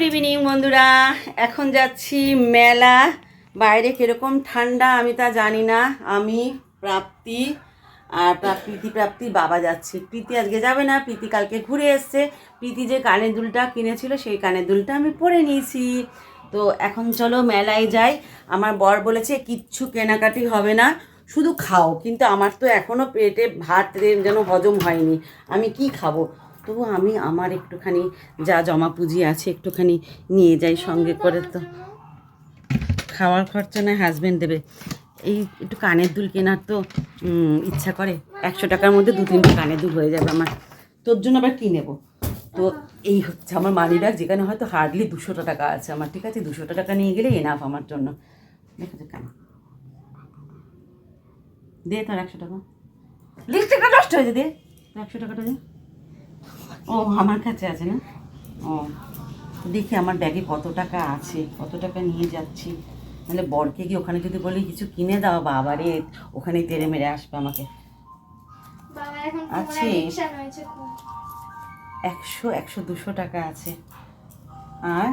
Good evening বন্ধুরা। এখন যাচ্ছি মেলা। বাইরে কীরকম ঠান্ডা আমি তা জানি না। আমি প্রাপ্তি আর প্রা- প্রীতি প্রাপ্তি বাবা যাচ্ছি। প্রীতি আজকে যাবে না, প্রীতি কালকে ঘুরে এসছে। প্রীতি যে কানের দুলটা কিনেছিল, সেই কানের দুলটা আমি পরে নিয়েছি। তো এখন চলো মেলায় যাই। আমার বর বলেছে, কিচ্ছু কেনাকাটি হবে না, শুধু খাও। কিন্তু আমার তো এখনও পেটে ভাত যেন হজম হয়নি। আমি কি খাব? তবু আমি আমার একটুখানি যা জমা পুঁজি আছে একটুখানি নিয়ে যাই সঙ্গে করে তো। খাওয়ার খরচা নয় হাজবেন্ড দেবে। এই একটু কানের দুল কেনার তো ইচ্ছা করে। একশো টাকার মধ্যে দু তিনটে কানের দুল হয়ে যাবে আমার। তোর জন্য আবার কী নেব? তো এই হচ্ছে আমার মানি ব্যাগ যেখানে হয়তো হার্ডলি দুশোটা টাকা আছে আমার, ঠিক আছে? দুশোটা টাকা নিয়ে গেলে এনাফ আমার জন্য। দেখো তো কেন দে তোর একশো টাকা। লিপস্টিকটা নষ্ট হয়েছে দে। একশো টাকাটা দে। ও আমার কাছে আছে না? ও দেখি আমার ব্যাগে কত টাকা আছে কত টাকা নিয়ে যাচ্ছি। নাহলে বরকে গিয়ে ওখানে যদি বলি কিছু কিনে দাও বাবারে ওখানেই তেড়ে মেরে আসবে আমাকে। আছে। একশো একশো দুশো টাকা আছে। আর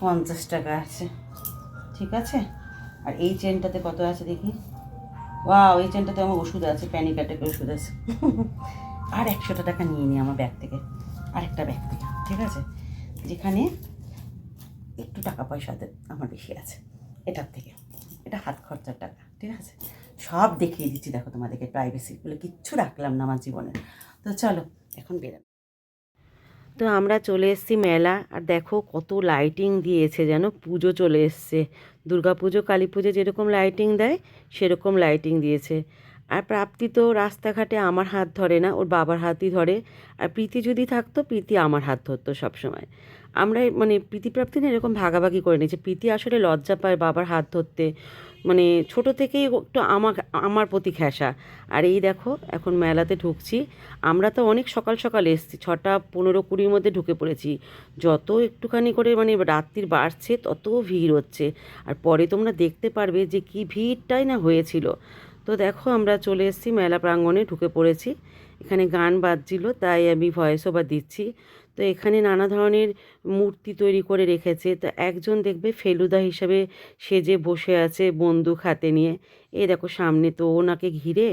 পঞ্চাশ টাকা আছে। ঠিক আছে? আর এই চেনটাতে কত আছে দেখি? ওয়াও এই চেনটাতে আমার ওষুধ আছে প্যানিক অ্যাটাকের ওষুধ আছে। আর একশোটা টাকা নিয়ে নিই আমার ব্যাগ থেকে। আরেকটা ব্যাগ থেকে, ঠিক আছে? যেখানে একটু টাকা পয়সাতে আমার বেশি আছে, এটার থেকে। এটা হাত খরচার টাকা, ঠিক আছে? সব দেখিয়ে দিচ্ছি, দেখো তোমাদেরকে প্রাইভেসি বলে কিচ্ছু রাখলাম না আমার জীবনে। তো চলো, এখন বেরাম তো আমরা চলে এসেছি মেলা, আর দেখো কত লাইটিং দিয়েছে যেন পুজো চলে এসছে। দুর্গা পুজো কালী পুজো যেরকম লাইটিং দেয়, সেরকম লাইটিং দিয়েছে। আর প্রাপ্তি তো রাস্তাঘাটে আমার হাত ধরে না, ওর বাবার হাতই ধরে। আর প্রীতি যদি থাকতো, প্রীতি আমার হাত ধরতো সবসময়। আমরা মানে প্রীতি প্রাপ্তি না এরকম ভাগাভাগি করে নিয়েছি। প্রীতি আসলে লজ্জা পায় বাবার হাত ধরতে। মানে ছোট থেকেই একটু আমার আমার প্রতি ঘেঁষা আর এই দেখো, এখন মেলাতে ঢুকছি। আমরা তো অনেক সকাল সকাল এসেছি, ছটা পনেরো কুড়ির মধ্যে ঢুকে পড়েছি। যত একটুখানি করে মানে রাত্রির বাড়ছে, তত ভিড় হচ্ছে। আর পরে তোমরা দেখতে পারবে যে কি ভিড়টাই না হয়েছিল। তো দেখো আমরা চলে এসেছি মেলা প্রাঙ্গণে ঢুকে পড়েছি। এখানে গান বাজছিল, তাই আমি ভয়েস ওভার দিচ্ছি। তো এখানে নানা ধরনের মূর্তি তৈরি করে রেখেছে। তো একজন দেখবে ফেলুদা হিসাবে সেজে বসে আছে বন্দুক হাতে নিয়ে। এই দেখো সামনে তো ওনাকে ঘিরে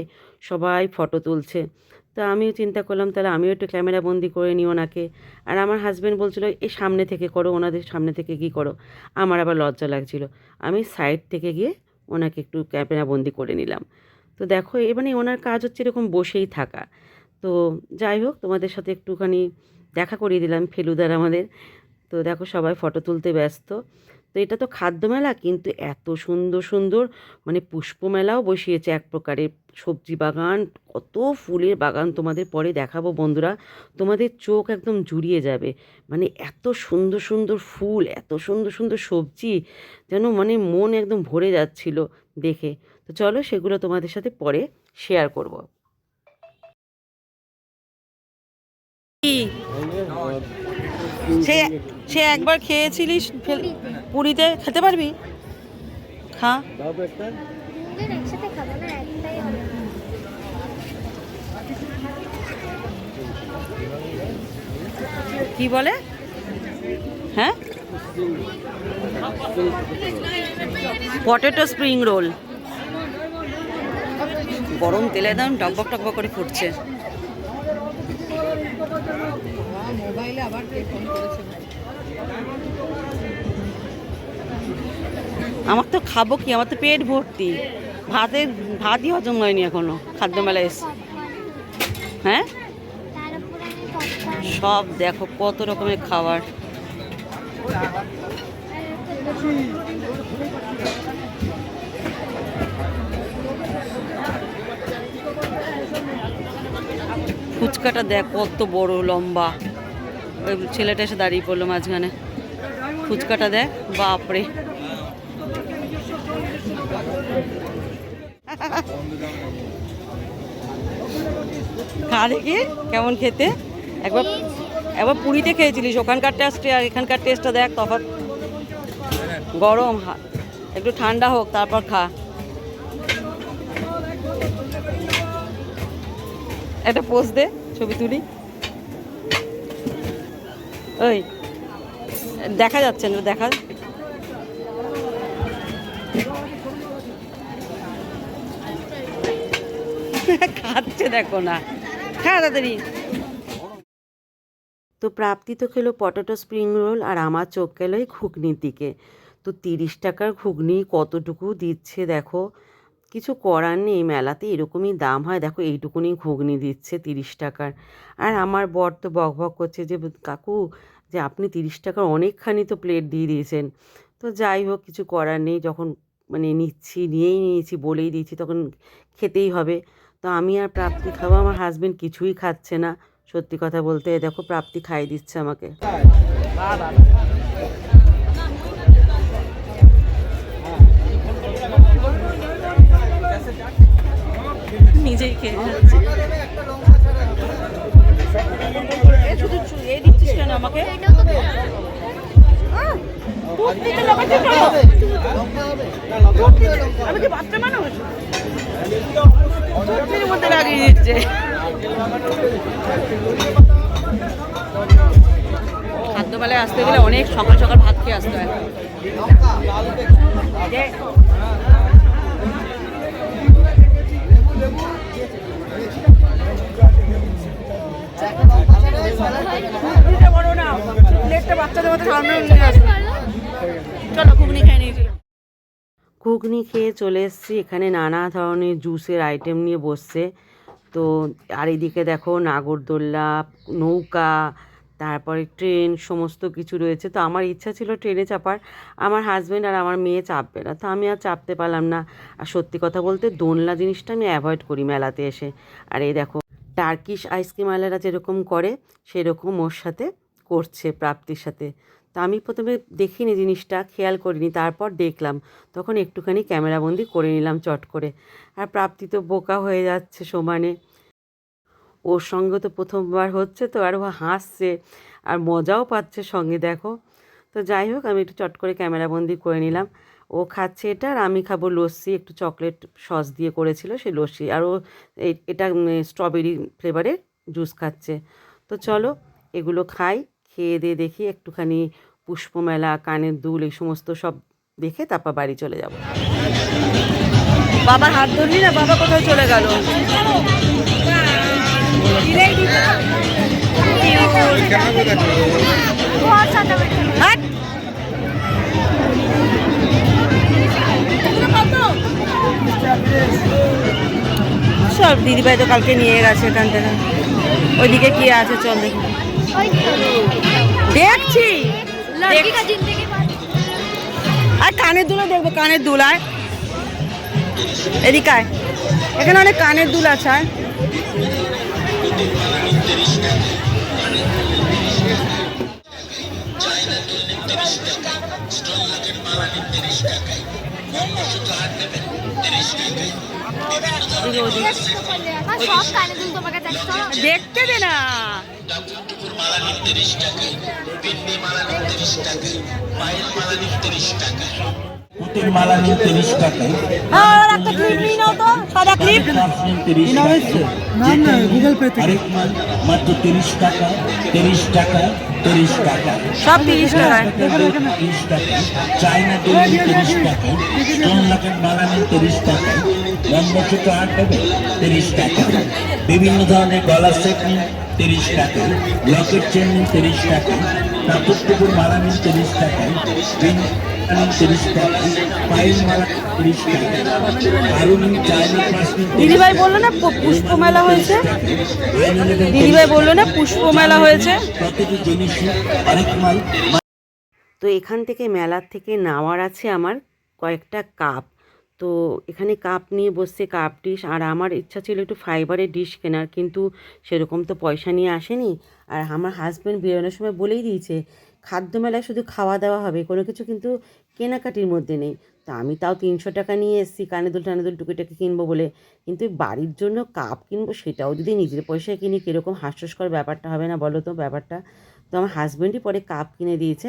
সবাই ফটো তুলছে। তো আমিও চিন্তা করলাম, তাহলে আমিও একটু ক্যামেরা বন্দি করে নিই ওনাকে। আর আমার হাজব্যান্ড বলছিল এই সামনে থেকে করো, ওনাদের সামনে থেকে কি করো? আমার আবার লজ্জা লাগছিল। আমি সাইড থেকে গিয়ে ওনাকে একটু ক্যামেরা বন্দি করে নিলাম। তো দেখো, এ মানে ওনার কাজ হচ্ছে এরকম বসেই থাকা। তো যাই হোক, তোমাদের সাথে একটুখানি দেখা করিয়ে দিলাম, ফেলুদার আমাদের। তো দেখো, সবাই ফটো তুলতে ব্যস্ত। এটা তো খাদ্য মেলা কিন্তু এত সুন্দর সুন্দর মানে পুষ্প মেলাও বসিয়েছে এক প্রকারের সবজি বাগান, কত ফুলের বাগান তোমাদের পরে দেখাবো বন্ধুরা। তোমাদের চোখ একদম জুড়িয়ে যাবে। মানে এত সুন্দর সুন্দর ফুল, এত সুন্দর সুন্দর সবজি, যেন মানে মন একদম ভরে যাচ্ছিল দেখে। তো চলো সেগুলো তোমাদের সাথে পরে শেয়ার করব। সে একবার খেয়েছিলিস? পুরীতে খেতে পারবি? খা। কি বলে? হ্যাঁ? পটেটো স্প্রিং রোল গরম তেলে দাম টকবক টকবক করে ফুটছে। আমার তো খাব কি? আমার তো পেট ভর্তি। ভাতের ভাতই হজম হয়নি এখনও খাদ্য মেলা এসে। হ্যাঁ? সব দেখো কত রকমের খাবার। ফুচকাটা দেখ কত বড়, লম্বা। ওই ছেলেটা এসে দাঁড়িয়ে পড়ল মাঝখানে। ফুচকাটা দেখ বাপরে। খা দেখি, কেমন খেতে? একবার একবার পুরীতে খেয়েছিলিস, ওখানকার টেস্টে আর এখানকার টেস্টটা দেখ তফাৎ। গরম একটু ঠান্ডা হোক, তারপর খা। একটা পোজ দে, ছবি তুলি। ওই। দেখা যাচ্ছে না, দেখা। খাচ্ছে দেখো না। হ্যাঁ তাড়াতাড়ি। তো প্রাপ্তি তো খেলো পটেটো স্প্রিং রোল আর আমার চোখ গেল এই ঘুগনির দিকে। তো তিরিশ টাকার ঘুগনি কতটুকু দিচ্ছে দেখো? কিছু করার নেই, মেলাতে এরকমই দাম হয়। দেখো এইটুকুনি ঘুগনি দিচ্ছে তিরিশ টাকার। আর আমার বর তো বক বক করছে যে, কাকু যে আপনি তিরিশ টাকার অনেকখানি তো প্লেট দিয়ে দিয়েছেন। তো যাই হোক কিছু করার নেই। যখন মানে নিচ্ছি নিয়েই নিয়েছি বলেই দিয়েছি তখন খেতেই হবে। তো আমি আর প্রাপ্তি খাব আমার হাজবেন্ড কিছুই খাচ্ছে না। সত্যি কথা বলতে দেখো প্রাপ্তি খাইয়ে দিচ্ছে আমাকে। নিজেই খেয়ে যাচ্ছে এ শুধু দিচ্ছিস কেন আমাকে? আমি কি বাচ্চা মানুষ? মধ্যে লাগিয়ে দিচ্ছে। খাদ্যবেলায় আসতে গেলে অনেক সকাল সকাল ভাত খেয়ে আসতে হয়। যে, ঘুগনি খেয়ে চলে এসেছি। এখানে নানা ধরনের জুসের আইটেম নিয়ে বসছে। তো আর এদিকে দেখো নাগরদোল্লা, নৌকা, তারপরে ট্রেন, সমস্ত কিছু রয়েছে। তো আমার ইচ্ছা ছিল ট্রেনে চাপার। আমার হাজব্যান্ড আর আমার মেয়ে চাপবে না। তো আমি আর চাপতে পারলাম না। আর সত্যি কথা বলতে দোলনা জিনিসটা আমি অ্যাভয়েড করি মেলাতে এসে। আর এই দেখো টার্কিশ আইসক্রিমওয়ালারা যেরকম করে, সেরকম ওর সাথে করছে প্রাপ্তির সাথে। তো আমি প্রথমে দেখিনি জিনিসটা, খেয়াল করিনি, তারপর দেখলাম। তখন একটুখানি ক্যামেরাবন্দি করে নিলাম চট করে। আর প্রাপ্তি তো বোকা হয়ে যাচ্ছে সমানে। ওর সঙ্গে তো প্রথমবার হচ্ছে তো, আর ও হাসছে, আর মজাও পাচ্ছে সঙ্গে, দেখো। তো যাই হোক, আমি একটু চট করে ক্যামেরাবন্দি করে নিলাম। ও খাচ্ছে এটা আর আমি খাব লস্যি একটু চকলেট সস দিয়ে করেছিল সেই লস্যি। আর ও এটা স্ট্রবেরি ফ্লেভারে জুস খাচ্ছে। তো চলো এগুলো খাই খেয়ে দিয়ে দেখি একটুখানি পুষ্পমেলা কানের দুল এই সমস্ত সব দেখে তারপর বাড়ি চলে যাব। বাবার হাত ধরলি না? বাবা কোথায় চলে গেল? চল দিদিভাই তো কালকে নিয়ে গেছে এখান থেকে। ওইদিকে কি আছে চল দেখি। দেখছি। আর কানের দুলো দেখব কানের দুল এদিকায় এখানে অনেক কানের দুল আছে তিরিশ টাকায় দেখতে দে না। তিরিশ টাকায় আর একটা ক্লিপ নিয়ে নাও তো সাদা ক্লিপ তিরিশ টাকা। আরেক মাল মাত্র তিরিশ টাকা তিরিশ টাকা তিরিশ টাকা সব তিরিশ তিরিশ টাকা চায়না তিরিশ টাকা নিন তিরিশ টাকা তিরিশ টাকা। বিভিন্ন ধরনের গলার সেট নিন তিরিশ টাকা। লকেট চেন নিন তিরিশ টাকা। কাপড় টুকুর মালা নিন তিরিশ টাকা। তিরিশ টাকা। পায়ের মালা তিরিশ টাকা। আরও নিন চায়না পাঁচ দিদিভাই বলল না পুষ্প মেলা হয়েছে? দিদিভাই বলল না পুষ্প মেলা হয়েছে? প্রতিটি জিনিসই অনেক মাল। তো এখান থেকে মেলার থেকে নেওয়ার আছে আমার কয়েকটা কাপ। তো এখানে কাপ নিয়ে বসছে, কাপ ডিশ। আর আমার ইচ্ছা ছিল একটু ফাইবারের ডিশ কেনার, কিন্তু সেরকম তো পয়সা নিয়ে আসেনি। আর আমার হাজব্যান্ড বেরোনোর সময় বলেই দিয়েছে, খাদ্য মেলায় শুধু খাওয়া দাওয়া হবে, কোনো কিছু কিন্তু কেনাকাটির মধ্যে নেই। তা আমি তাও তিনশো টাকা নিয়ে এসেছি, কানে দুল টানে দুল টুকিটাকি কিনবো বলে। কিন্তু বাড়ির জন্য কাপ কিনবো, সেটাও যদি নিজের পয়সায় কিনি, কীরকম হাস্যস্কর ব্যাপারটা হবে না বলো তো ব্যাপারটা? তো আমার হাজব্যান্ডই পরে কাপ কিনে দিয়েছে।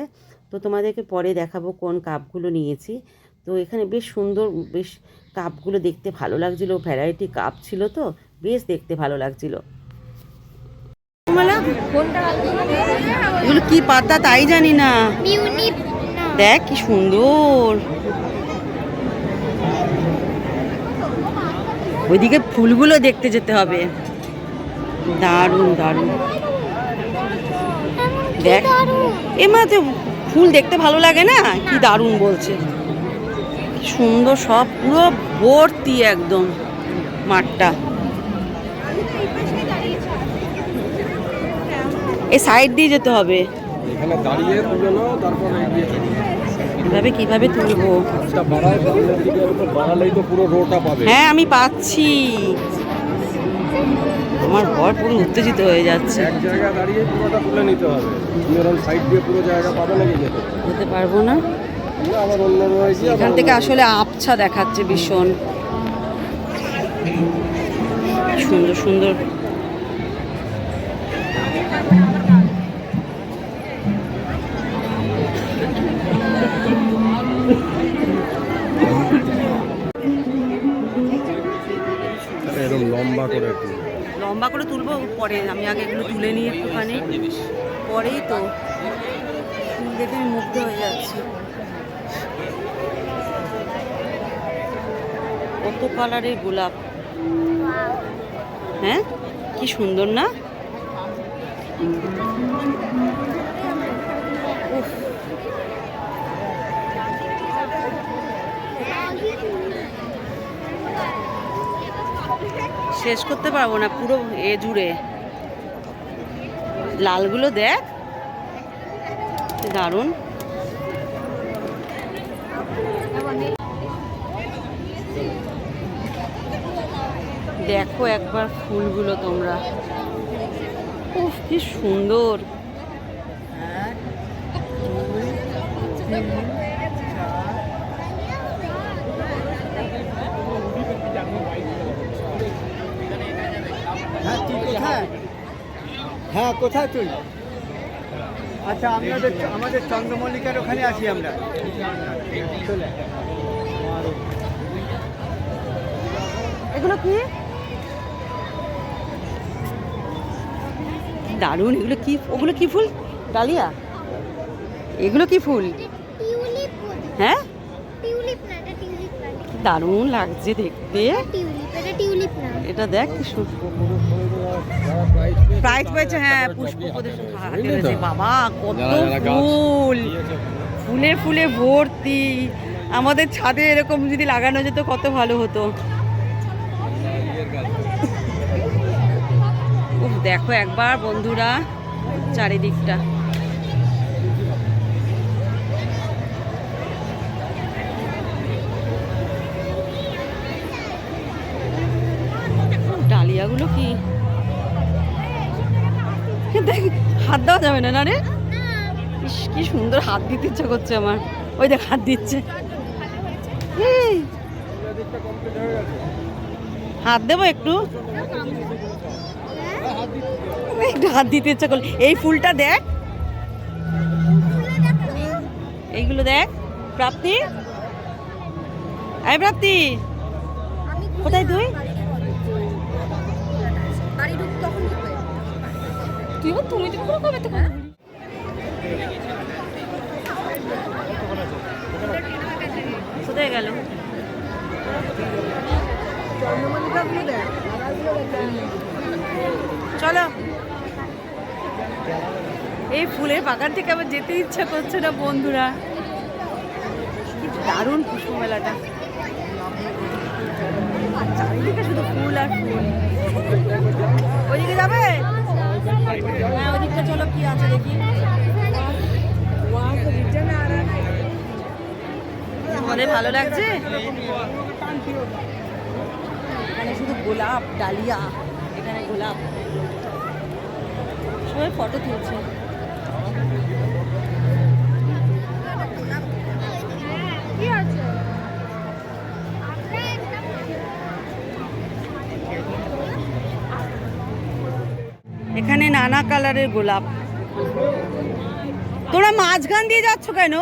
তো তোমাদেরকে পরে দেখাবো কোন কাপগুলো নিয়েছি। তো এখানে বেশ সুন্দর, বেশ কাপগুলো দেখতে ভালো লাগছিল ভ্যারাইটি কাপ ছিল তো, বেশ দেখতে ভালো লাগছিল। কি পাতা তাই জানি না। দেখ কি সুন্দর। ওইদিকে ফুলগুলো দেখতে যেতে হবে। দারুণ দারুণ। দেখ। এমা তো ফুল দেখতে ভালো লাগে না? কি দারুণ বলছে। সুন্দর সব পুরো ভর্তি একদম মাঠটা। এই সাইড দিয়ে যেতে হবে। এখানে দাঁড়িয়ে তুলে নাও তারপরে এগিয়ে চলো। কীভাবে তুলবো? বাড়ালেই তো পুরো রোটা পাবে। হ্যাঁ আমি পাচ্ছি। আমার বর পুরো উত্তেজিত হয়ে যাচ্ছে। এক দাঁড়িয়ে পুরোটা তুলে নিতে হবে। তুমি সাইড দিয়ে পুরো জায়গা পাবে নাকি যেতে পারব না। এখান থেকে আসলে আবছা দেখাচ্ছে ভীষণ। সুন্দর সুন্দর। এরকম লম্বা করে লম্বা করে তুলবো পরে আমি আগে এগুলো তুলে নিই একটুখানি। পরেই তো দেখে আমি মুগ্ধ হয়ে যাচ্ছি। কত কালারের গোলাপ। হ্যাঁ? কি সুন্দর না? শেষ করতে পারব না পুরো এ জুড়ে। লালগুলো দেখ। কি দারুণ। দেখো একবার ফুলগুলো তোমরা। উফ কি সুন্দর। হ্যাঁ কোথায় হ্যাঁ। কোথায় তুই? আচ্ছা আপনাদের আমাদের চন্দ্রমল্লিকার ওখানে আছি আমরা। এগুলো কি? দারুণ এগুলো কি ওগুলো কি ফুল? ডালিয়া? এগুলো কি ফুল? হ্যাঁ? টিউলিপ না এটা টিউলিপ না। দারুণ লাগছে দেখতে। এটা টিউলিপ না। এটা দেখ কি প্রাইজ পেয়েছে হ্যাঁ পুষ্প প্রদর্শন। বাবা কত ফুল। ফুলে ফুলে ভর্তি। আমাদের ছাদে এরকম যদি লাগানো যেত কত ভালো হতো। দেখো একবার বন্ধুরা চারিদিকটা। ডালিয়াগুলো কি? হাত দেওয়া যাবে না না রে? কি সুন্দর হাত দিতে ইচ্ছা করছে আমার। ওই দেখ, হাত দিচ্ছে। হাত দেবো একটু? একটু হাত দিতে ইচ্ছা করল। এই ফুলটা দেখ। এইগুলো দেখ। প্রাপ্তি? এই প্রাপ্তি। কোথায় তুই? তুইও তুমি তো পুরো কবে কোথায় গেল? চলো। এই ফুলের বাগান থেকে আবার যেতে ইচ্ছা করছে না বন্ধুরা। দারুণ পুষ্প মেলাটা চারিদিকে শুধু ফুল আর ফুল। ওইদিকে যাবে? হ্যাঁ ওইদিকটা চলো, কি আছে দেখি। আমাদের ভালো লাগছে? এখানে শুধু গোলাপ, ডালিয়া। এখানে গোলাপ। সবাই ফটো তুলছে। এখানে নানা কালারের গোলাপ। তোমরা মাঝখান দিয়ে যাচ্ছ কেন?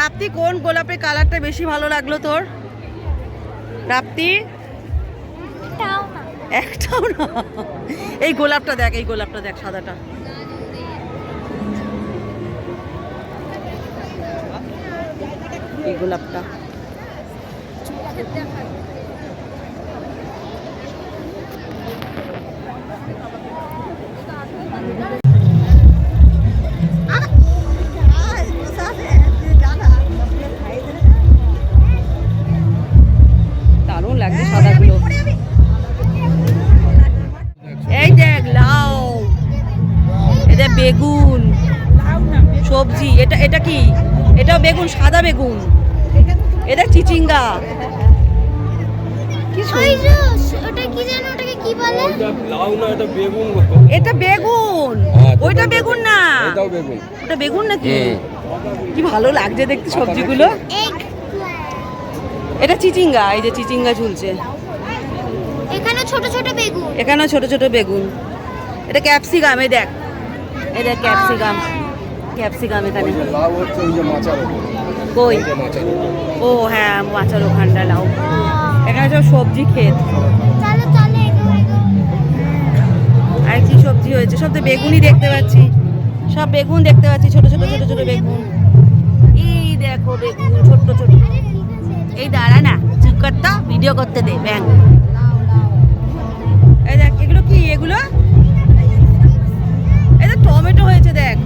রাপ্তি কোন গোলাপের কালারটা বেশি ভালো লাগল তোর? রাপ্তি? একটাও না। এই গোলাপটা দেখ এই গোলাপটা দেখ সাদাটা। এই গোলাপটা। বেগুন সাদা বেগুন। এটা চিচিঙ্গা। কি ওই সুন্দর। যে ওটা কি জানো ওটাকে কি বলে? ওইটা লাউ না এটা বেগুন গো। এটা বেগুন। হ্যাঁ, ওইটা বেগুন। না। ওটা বেগুন নাকি? কি ভালো লাগছে দেখতে সবজিগুলো। এটা চিচিঙ্গা এই যে চিচিঙ্গা ঝুলছে। এখানে ছোট ছোট বেগুন। এখানেও ছোট ছোট বেগুন। এটা ক্যাপসিকাম এই দেখ। এই দেখ ক্যাপসিকাম। ক্যাপসিকাম এখানে। ওই লাউ হচ্ছে ওই যে মাচার কই? ওই যে মাচার উপর ও হ্যাঁ মাচার ওখানটা লাউ। এখানে সব সবজি ক্ষেত। আর কি সবজি হয়েছে? সব তো বেগুনই দেখতে পাচ্ছি। সব বেগুন দেখতে পাচ্ছি ছোট ছোট ছোট ছোট বেগুন এই দেখো বেগুন ছোট ছোট। এই দাঁড়া না চুপ করতো ভিডিও করতে দে ব্যাং। এই দেখ এগুলো কি? এগুলো? দেখ টমেটো হয়েছে দেখ।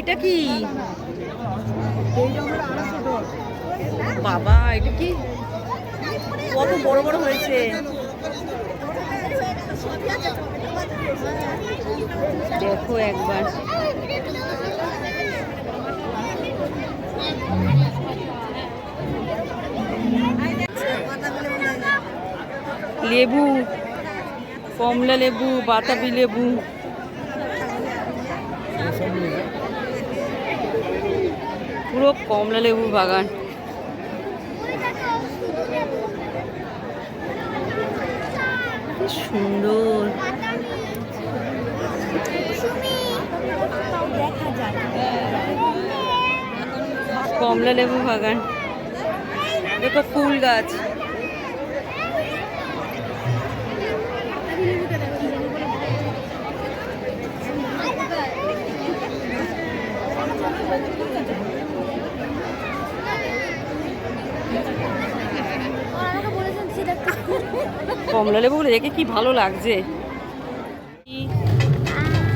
এটা কি? বাবা, এটা কি? কত বড় বড় হয়েছে। দেখো একবার। লেবু, কমলা লেবু, বাতাবি লেবু। পুরো কমলা লেবু বাগান। সুন্দর। কমলা লেবু বাগান। দেখো ফুল গাছ। কমলা লেবুগুলো দেখে কি ভালো লাগছে?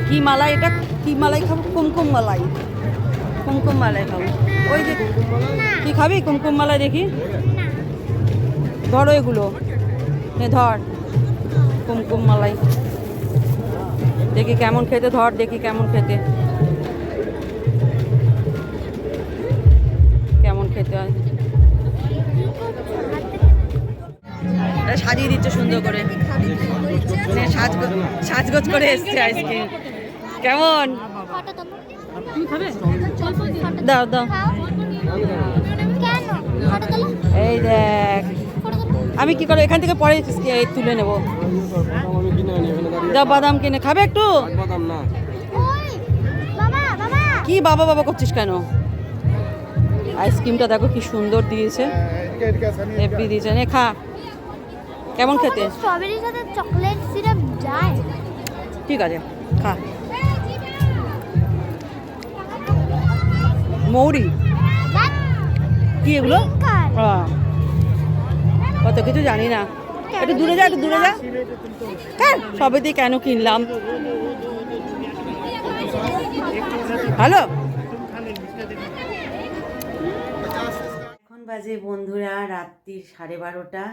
কি- মালাই এটা? কি মালাই খাব? কুমকুম মালাই। কুমকুম মালাই খাব। ওই যে, কি খাবি? কুমকুম মালাই দেখি। ধরো এগুলো। নে ধর। কুমকুম মালাই। দেখি কেমন খেতে, ধর দেখি কেমন খেতে। কেমন খেতে হয়। সাজিয়ে দিচ্ছে সুন্দর করে। নে, সাজগোজ করে এসছে আইসক্রিম কেমন? দাও দাও। এই দেখ। আমি কি করব? এখান থেকে পরে এই তুলে নেব। দাও বাদাম কিনে খাবে একটু? কি বাবা বাবা করছিস কেন? আইসক্রিমটা দেখো কি সুন্দর দিয়েছে। হেভি দিয়েছে। নে খা। কেমন খেতে? স্ট্রবেরির সাথে চকলেট সিরাপ যায়। ঠিক আছে খা। মৌরি? কি এগুলো? কত কিছু জানি না। একটু দূরে যা একটু দূরে যা। হ্যাঁ সবে সবেতে কেন কিনলাম? হ্যালো? এখন বাজে বন্ধুরা রাত্রির সাড়ে বারোটা।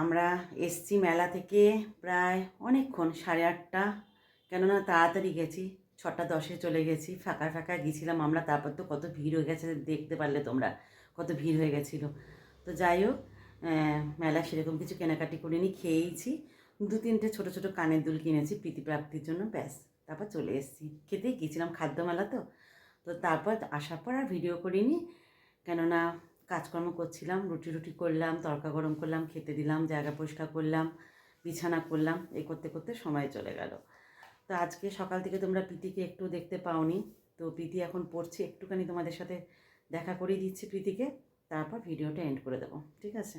আমরা এসছি মেলা থেকে প্রায় অনেকক্ষণ, সাড়ে আটটা। কেননা তাড়াতাড়ি গেছি, ছটা দশে চলে গেছি, ফাঁকা ফাঁকা গিয়েছিলাম আমরা, তারপর তো কত ভিড় হয়ে গেছে দেখতে পারলে তোমরা, কত ভিড় হয়ে গেছিল। তো যাই হোক মেলা সেরকম কিছু কেনাকাটি করিনি, খেয়েইছি। দু তিনটে ছোটো ছোটো কানের দুল কিনেছি প্রীতিপ্রাপ্তির জন্য, ব্যাস, তারপর চলে এসেছি। খেতেই গিয়েছিলাম খাদ্য মেলা তো। তো তারপর আসার পর আর ভিডিও করিনি, কেননা কাজকর্ম করছিলাম, রুটি রুটি করলাম, তড়কা গরম করলাম, খেতে দিলাম, জায়গা পরিষ্কার করলাম, বিছানা করলাম, এ করতে করতে সময় চলে গেল। তো আজকে সকাল থেকে তোমরা প্রীতিকে একটু দেখতে পাওনি। তো প্রীতি এখন পড়ছে, একটুখানি তোমাদের সাথে দেখা করিয়ে দিচ্ছি প্রীতিকে, তারপর ভিডিওটা এন্ড করে দেবো, ঠিক আছে?